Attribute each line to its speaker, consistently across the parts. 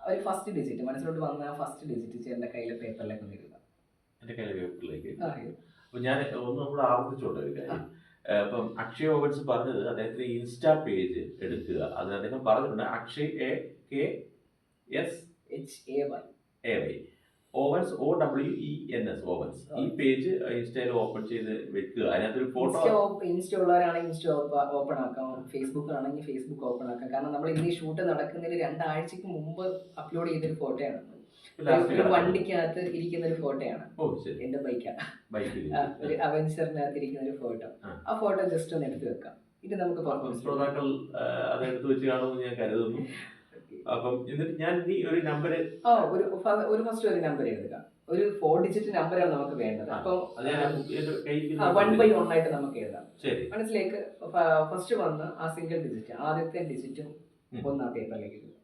Speaker 1: ഒരു first digit മനസ്സിലോട്ട് വന്ന first digit ചേട്ടന്റെ കയ്യിലെ പേപ്പറിലേക്ക് എഴുതുക
Speaker 2: എന്റെ കയ്യിലെ പേപ്പറിലേക്ക് അപ്പൊ ഞാൻ ഒന്ന് നമ്മൾ ആവർത്തിച്ചോട്ടെ ഒരു കാര്യം. ഇപ്പം അക്ഷയ് ഓവൻസ് പറഞ്ഞത് അദ്ദേഹത്തിന്റെ ഇൻസ്റ്റാ പേജ് എടുക്കുക. അതിന് അദ്ദേഹം പറഞ്ഞിട്ടുണ്ട് Akshay A K S
Speaker 1: H A Y
Speaker 2: A Y Owens O W E N S Owens ഈ പേജ് ഇൻസ്റ്റയിൽ ഓപ്പൺ ചെയ്ത് വെക്കുക. അതിനകത്തൊരു ഫോട്ടോ
Speaker 1: ഇൻസ്റ്റ ഉള്ളവരാണെങ്കിൽ ഇൻസ്റ്റ ഓപ്പൺ ആക്കാം ഫേസ്ബുക്ക് ആണെങ്കിൽ ഫേസ്ബുക്ക് ഓപ്പൺ ആക്കാം. കാരണം നമ്മൾ ഇന്ന് ഈ ഷൂട്ട് നടക്കുന്നതിന് രണ്ടാഴ്ചക്ക് മുമ്പ് അപ്ലോഡ് ചെയ്തൊരു ഫോട്ടോയാണ്. വണ്ടിക്കകത്ത് ഇരിക്കുന്ന ഒരു ഫോട്ടോയാണ് എന്റെ ബൈക്കാണ്
Speaker 2: അവൻസറിനകത്ത്
Speaker 1: ഒരു ഇരിക്കുന്ന ഒരു ഫോട്ടോ.
Speaker 2: ആ.
Speaker 1: ഫോട്ടോ ജസ്റ്റ് ഒന്ന് എടുത്ത് വെക്കാം. ഇത് നമുക്ക്
Speaker 2: ശ്രോതാക്കൾ അത് അതെടുത്ത് വെച്ച് കാണുമെന്ന് ഞാൻ കരുതുന്നു. അപ്പം എന്നിട്ട് ഞാൻ ഇനി ഒരു നമ്പർ
Speaker 1: ആ ഒരു ഒരു ഫസ്റ്റ് ഒരു നമ്പർ എഴുതുക. ഒരു ഫോർ ഡിജിറ്റ് നമ്പറാണ് നമുക്ക് വേണ്ടത്.
Speaker 2: അപ്പോൾ
Speaker 1: വൺ ബൈ വൺ ആയിട്ട് നമുക്ക് എഴുതാം. മനസ്സിലേക്ക് ഫസ്റ്റ് വന്ന് ആ സിംഗിൾ ഡിജിറ്റ് ആദ്യത്തെ ഡിജിറ്റും. ഒന്ന് ആ പേപ്പറിലേക്ക് എഴുതുക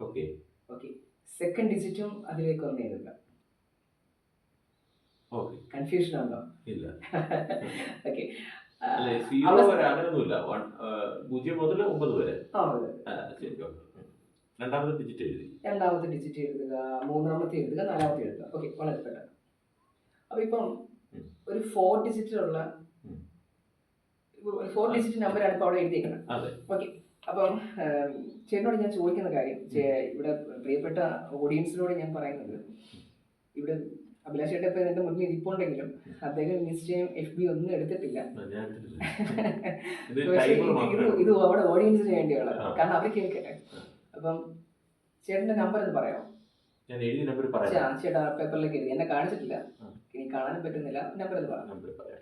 Speaker 2: ഓക്കെ
Speaker 1: ഓക്കെ സെക്കൻഡ് ഡിജിറ്റും അതിലേക്ക് ഒന്ന് എഴുതുക.
Speaker 2: ഓക്കെ
Speaker 1: കൺഫ്യൂഷൻ ഉണ്ടോ?
Speaker 2: ഇല്ല.
Speaker 1: ഓക്കെ
Speaker 2: അല്ലെ സീറോ വരെ അങ്ങനെയൊന്നുമില്ല പൂജ്യം മുതൽ ഒമ്പത് വരെ. ആ, ശരി ഓക്കെ രണ്ടാമത്തെ ഡിജിറ്റ് എഴുതി.
Speaker 1: രണ്ടാമത്തെ ഡിജിറ്റ് എഴുതുക മൂന്നാമത്തെ എഴുതുക നാലാമത്തെ എഴുതുക. ഓക്കെ വളരെ പെട്ടെന്ന്. അപ്പൊ ഇപ്പം ഒരു ഫോർ ഡിജിറ്റിലുള്ള
Speaker 2: ഉള്ള
Speaker 1: ഫോർ ഡിജിറ്റ് നമ്പറാണ് ഇപ്പോൾ അവിടെ എഴുതിയേക്കുന്നത്. ഓക്കെ അപ്പം ചേട്ടനോട് ഞാൻ ചോദിക്കുന്ന കാര്യം ഇവിടെ പ്രിയപ്പെട്ട ഓഡിയൻസിനോട് ഞാൻ പറയുന്നത് ഇവിടെ അഭിലാഷ് ചേട്ടൻ ഇപ്പം എന്റെ മുന്നിൽ ഇരിപ്പുണ്ടെങ്കിലും അദ്ദേഹം നിശ്ചയം എഫ് ബി ഒന്നും എടുത്തിട്ടില്ല.
Speaker 2: ഇത്
Speaker 1: അവിടെ ഓഡിയൻസിന് വേണ്ടിയുള്ള കാരണം അവർ കേൾക്കട്ടെ അപ്പം ചേട്ടന്റെ നമ്പർ ഒന്ന് പറയാമോ?
Speaker 2: ഞാൻ എഴുതിയ നമ്പർ പറയാം.
Speaker 1: ചേട്ടാ പേപ്പറിലേക്ക് എഴുതി. എന്നെ കാണിച്ചിട്ടില്ല. ഇനി കാണാനും പറ്റുന്നില്ല. നമ്പർ ഒന്ന് പറയാം
Speaker 2: നമ്പർ പറയാം.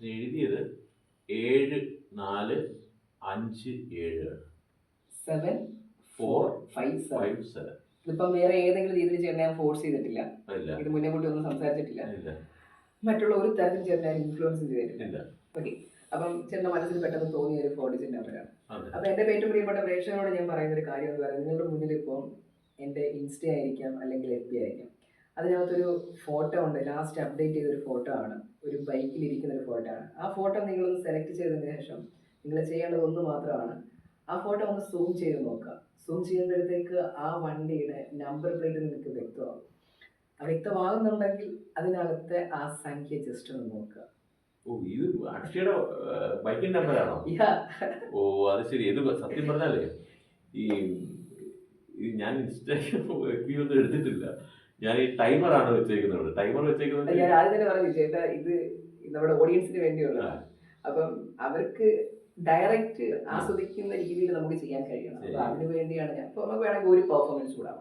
Speaker 2: എഴുതിയത് ഏഴ് നാല് അഞ്ച് ഏഴ്.
Speaker 1: Seven
Speaker 2: four
Speaker 1: five
Speaker 2: five seven
Speaker 1: ഇതിപ്പം വേറെ ഏതെങ്കിലും രീതിയിൽ ചേട്ടനെ ഞാൻ ഫോഴ്സ് ചെയ്തിട്ടില്ല. ഇത് മുന്നേ കൂട്ടി ഒന്നും സംസാരിച്ചിട്ടില്ല. മറ്റുള്ള ഒരു തരത്തിൽ ചേട്ടനെ ഇൻഫ്ലുവൻസ് ചെയ്തിട്ടില്ല. ഓക്കെ അപ്പം ചേട്ടന്റെ മനസ്സിൽ പെട്ടെന്ന് തോന്നിയ ഒരു ഫോർ ഡിജിറ്റ് നമ്പറാണ് എന്റെ ഏറ്റവും പ്രിയപ്പെട്ട പ്രേക്ഷകരോട് ഞാൻ പറയുന്ന ഒരു കാര്യം എന്ന് പറയുന്നത് നിങ്ങളുടെ മുന്നിൽ ഇപ്പം എന്റെ ഇൻസ്റ്റ ആയിരിക്കാം അല്ലെങ്കിൽ എഫ് ബി ആയിരിക്കാം. അതിനകത്തൊരു ഫോട്ടോ ഉണ്ട് ലാസ്റ്റ് അപ്ഡേറ്റ് ചെയ്ത ഒരു ഫോട്ടോ ആണ് ഒരു ബൈക്കിൽ ഇരിക്കുന്ന ഒരു ഫോട്ടോ ആണ്. ആ ഫോട്ടോ നിങ്ങളൊന്ന് സെലക്ട് ചെയ്തതിന് ശേഷം നിങ്ങൾ ചെയ്യേണ്ടത് ഒന്ന് മാത്രമാണ് ആ ഫോട്ടോ ഒന്ന് സൂം ചെയ്ത് നോക്കുക. സൂം ചെയ്യുമ്പോഴത്തേക്ക് ആ വണ്ടിയുടെ നമ്പർ പ്ലേറ്റ് നിങ്ങൾക്ക് വ്യക്തമാകും വ്യക്തമാകുന്നുണ്ടെങ്കിൽ അതിനകത്തെ ആ സംഖ്യ ജസ്റ്റ് ഒന്ന് നോക്കുക.
Speaker 2: ഓ ഇത് അക്ഷയുടെ ബൈക്കിന്റെ നമ്പറാണോ ഓ അത് ശരി. ഇത് സത്യം പറഞ്ഞാലേ ഈ ഞാൻ ഇൻസ്റ്റാഗ്രാം ഒന്നും എടുത്തിട്ടില്ല. ഞാൻ ഈ ടൈമർ ആണ് വെച്ചേക്കുന്നത്. ടൈമർ വെച്ചേക്കുന്നത്
Speaker 1: ഞാൻ ആദ്യം തന്നെ പറഞ്ഞു ചേട്ടാ ഇത് നമ്മുടെ ഓഡിയൻസിന് വേണ്ടിയുള്ളതാണ് അപ്പം അവർക്ക് ഡയറക്റ്റ് ആസ്വദിക്കുന്ന രീതിയിൽ നമുക്ക് ചെയ്യാൻ കഴിയണം. അതിനു വേണ്ടിയാണ് ഞാൻ. അപ്പൊ നമുക്ക് വേണമെങ്കിൽ ഒരു പെർഫോമൻസ് കൂടാം.